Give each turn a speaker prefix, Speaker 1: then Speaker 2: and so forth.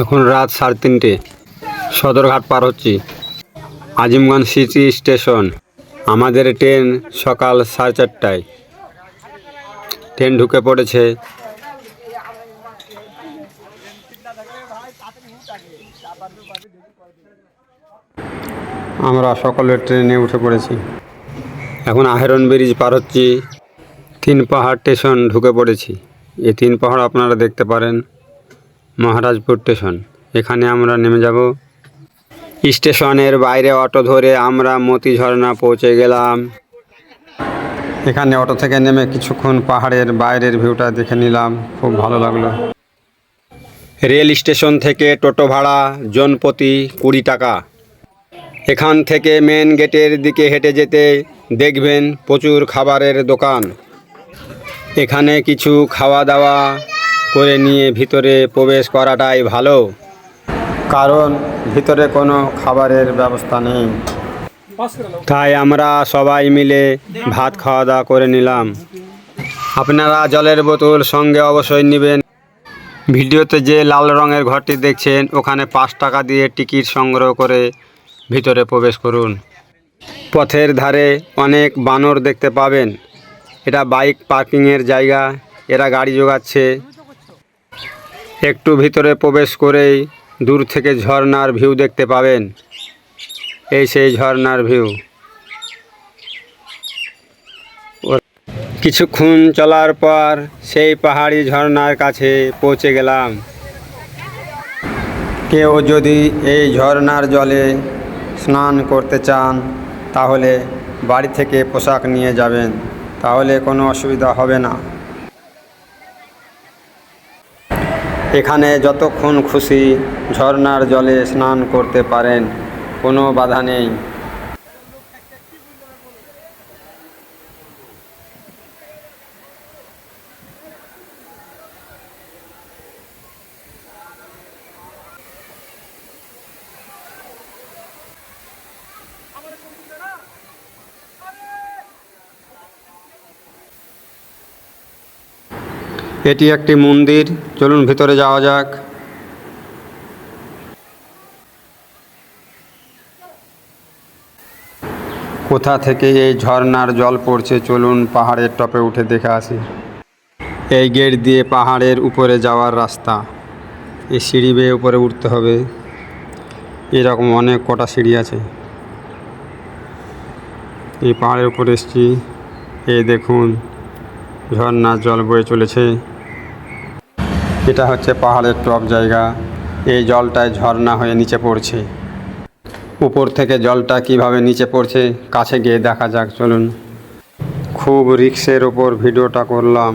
Speaker 1: এখন রাত সাড়ে তিনটে। সদরঘাট পার হচ্ছি। Azimganj city station. আমাদের ট্রেন সকাল সাড়ে চারটায়। ট্রেন ঢুকে পড়েছে। আমরা সকলে ট্রেনে উঠে পড়েছি। এখন আহেরন ব্রিজ পার হচ্ছি। তিন পাহাড় স্টেশন ঢুকে পড়েছি। এই তিন পাহাড় আপনারা দেখতে পারেন। মহারাজপুর স্টেশন। এখানে আমরা নেমে যাব। স্টেশনের বাইরে অটো ধরে আমরা মতি ঝর্ণা পৌঁছে গেলাম। এখানে অটো থেকে নেমে কিছুক্ষণ পাহাড়ের বাইরের ভিউটা দেখে নিলাম। খুব ভালো লাগল। রেল স্টেশন থেকে টোটো ভাড়া জনপ্রতি কুড়ি টাকা। এখান থেকে মেন গেটের দিকে হেঁটে যেতে দেখবেন প্রচুর খাবারের দোকান। এখানে কিছু খাওয়া দাওয়া করে নিয়ে ভিতরে প্রবেশ করাটাই ভালো। কারণ ভিতরে কোনো খাবারের ব্যবস্থা নেই। তাই আমরা সবাই মিলে ভাত খাওয়া দাওয়া করে নিলাম। আপনারা জলের বোতল সঙ্গে অবশ্যই নেবেন। ভিডিওতে যে লাল রঙের ঘরটি দেখছেন, ওখানে পাঁচ টাকা দিয়ে টিকিট সংগ্রহ করে ভিতরে প্রবেশ করুন। পথের ধারে অনেক বানর দেখতে পাবেন। এটা বাইক পার্কিংয়ের জায়গা, এরা গাড়ি জোগাচ্ছে। একটু ভিতরে প্রবেশ করেই দূর থেকে ঝর্নার ভিউ দেখতে পাবেন। এই সেই ঝর্নার ভিউ। কিছুক্ষণ চলার পর সেই পাহাড়ি ঝর্ণার কাছে পৌঁছে গেলাম। কেউ যদি এই ঝর্ণার জলে স্নান করতে চান, তাহলে বাড়ি থেকে পোশাক নিয়ে যাবেন। তাহলে কোনো অসুবিধা হবে না। এখানে যতক্ষণ খুশি ঝর্নার জলে স্নান করতে পারেন কোনো বাধা নেই। এটি একটি মন্দির। চলুন ভিতরে যাওয়া যাক। কোথা থেকে এই ঝর্ণার জল পড়ছে চলুন পাহাড়ের টপে উঠে দেখে আসি। এই গেট দিয়ে পাহাড়ের উপরে যাওয়ার রাস্তা। এই সিঁড়ি বেয়ে উপরে উঠতে হবে। এরকম অনেক কটা সিঁড়ি আছে। এই পাহাড়ের উপরে এসছি। এই দেখুন ঝর্ণার জল বয়ে চলেছে। এটা হচ্ছে পাহাড়ের টপ জায়গা। এই জলটায় ঝর্ণা হয়ে নিচে পড়ছে। উপর থেকে জলটা কীভাবে নিচে পড়ছে, কাছে গিয়ে দেখা যাক, চলুন। খুব রিক্সের ওপর ভিডিওটা করলাম।